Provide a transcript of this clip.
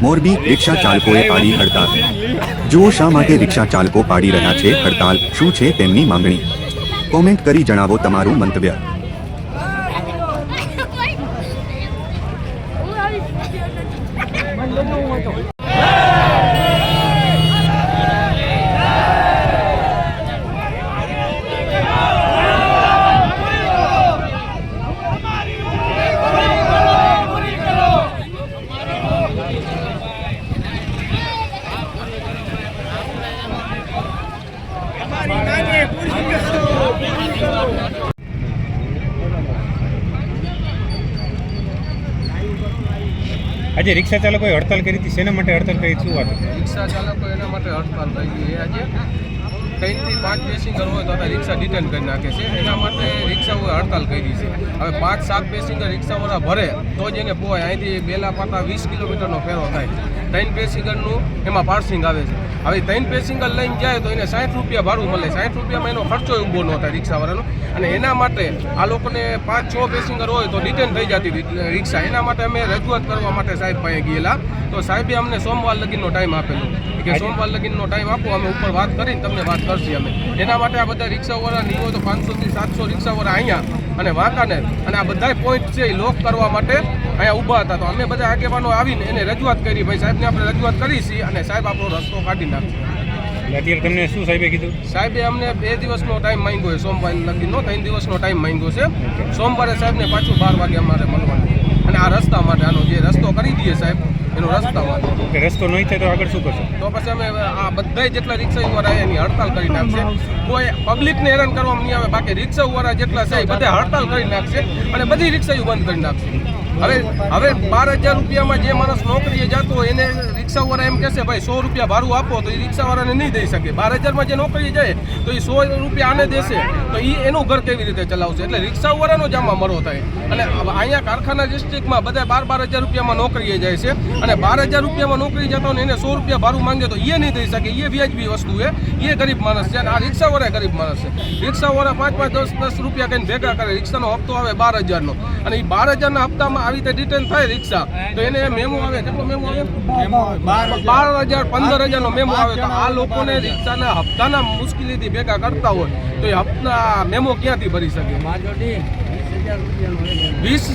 મોરબી રિક્ષા ચાલકોએ પાડી હડતાલ. જુઓ શા માટે રિક્ષા ચાલકો પાડી રહ્યા છે હડતાલ. શું છે તેમની માંગણી? કોમેન્ટ કરી જણાવો તમારું મંતવ્ય. આજે રિક્ષા ચાલકોએ હડતાલ કરી હતી. શેના માટે હડતાલ કરી શું વાત રિક્ષા ચાલકો એના માટે હડતાલ થઈ ગઈ આજે. ત્રણથી પાંચ પેસેન્જર હોય તો આ રિક્ષા ડિટેન કરી નાખે છે એના માટે રિક્ષાઓએ હડતાલ કરી છે. હવે પાંચ સાત પેસેન્જર રિક્ષાવાળા ભરે તો જ એને પોવાય. અહીંથી બેલા પાતા વીસ કિલોમીટરનો ફેરો થાય. ત્રણ પેસેન્જરનું એમાં પાર્સિંગ આવે છે. હવે ત્રણ પેસેન્જર લઈને જાય તો એને સાઠ રૂપિયા ભાડું મળે. સાઠ રૂપિયામાં એનો ખર્ચો ઊભો ન થાય રિક્ષાવાળાનો. અને એના માટે આ લોકોને પાંચ છ પેસેન્જર હોય તો ડિટેન થઈ જતી રિક્ષા. એના માટે અમે રજૂઆત કરવા માટે સાહેબ પાસે ગયેલા. તો સાહેબે અમને સોમવાર લગીનનો ટાઈમ આપેલો. કે સોમવાર લગીનનો ટાઈમ આપો અમે ઉપર વાત કરીને તમને વાત કરશી અમે. એના માટે આ બધા રિક્ષાવાળા નહીં હોય તો પાંચસોથી સાતસો રિક્ષાવાળા અહીંયા અને વાંકાનેર. અને આ બધા પોઈન્ટ છે એ લોક કરવા માટે અહીંયા ઊભા હતા. તો અમે બધા આગેવાનો આવીને એને રજૂઆત કરી. ભાઈ સાહેબને આપણે રજૂઆત કરી છીએ અને સાહેબ આપણો રસ્તો કાઢી નાખશે. અત્યારે તમને શું સાહેબે કીધું? સાહેબે અમને બે દિવસનો ટાઈમ માંગ્યો છે. સોમવાર નો ત્રણ દિવસનો ટાઈમ માંગ્યો છે. સોમવારે સાહેબને પાછું બાર વાગે અમારે મળવાનું અને આ રસ્તા માટે આનો જે રસ્તો કરી દઈએ સાહેબ એનો રસ્તા માટે. કે રસ્તો નહીં થાય તો આગળ શું કરશો? તો પછી અમે આ બધા જેટલા રિક્ષાવાળા એની હડતાલ કરી નાખશે. કોઈ પબ્લિકને હેરાન કરવામાં નહીં આવે બાકી રિક્ષાવાળા જેટલા છે એ બધા હડતાલ કરી નાખશે અને બધી રિક્ષાઓ બંધ કરી નાખશે. હવે હવે બાર હજાર રૂપિયામાં જે માણસ નોકરીએ જતો હોય એને રિક્ષાવાળા એમ કહેશે ભાઈ સો રૂપિયા ભાડું આપો તો એ રિક્ષાવાળાને નહીં દઈ શકે. બાર હજારમાં જે નોકરીએ જાય તો એ સો રૂપિયા આને દેશે. તો એ એનું ઘર કેવી રીતે ચલાવશે? એટલે રિક્ષાવાળાનો જ આમાં મરો થાય. અને હવે અહીંયા કારખાના ડિસ્ટ્રિક્ટમાં બધા બાર બાર હજાર રૂપિયામાં નોકરીએ જાય છે. અને બાર હજાર રૂપિયામાં નોકરી જતો ને એને સો રૂપિયા ભાડું માંગે તો એ નહીં દઈ શકે. એ વ્યાજબી વસ્તુ છે. એ ગરીબ માણસ છે અને આ રિક્ષાવાળા ગરીબ માણસ છે. રિક્ષાવાળા પાંચ પાંચ દસ દસ રૂપિયા કહીને ભેગા કરે. રિક્ષાનો હપ્તો આવે બાર હજારનો. અને એ બાર હજારના હપ્તામાં આવી રીતે રિટર્ન થાય રિક્ષા. તો એને મેમો આવે. કેટલો મેમો આવે? બાર હજાર પંદર હજારનો મેમો આવે. તો આ લોકોને રિક્ષાના હપ્તાના મુશ્કેલીથી ભેગા કરતા હોય તો એ હપ્તા મેમો ક્યાંથી ભરી શકે? વીસ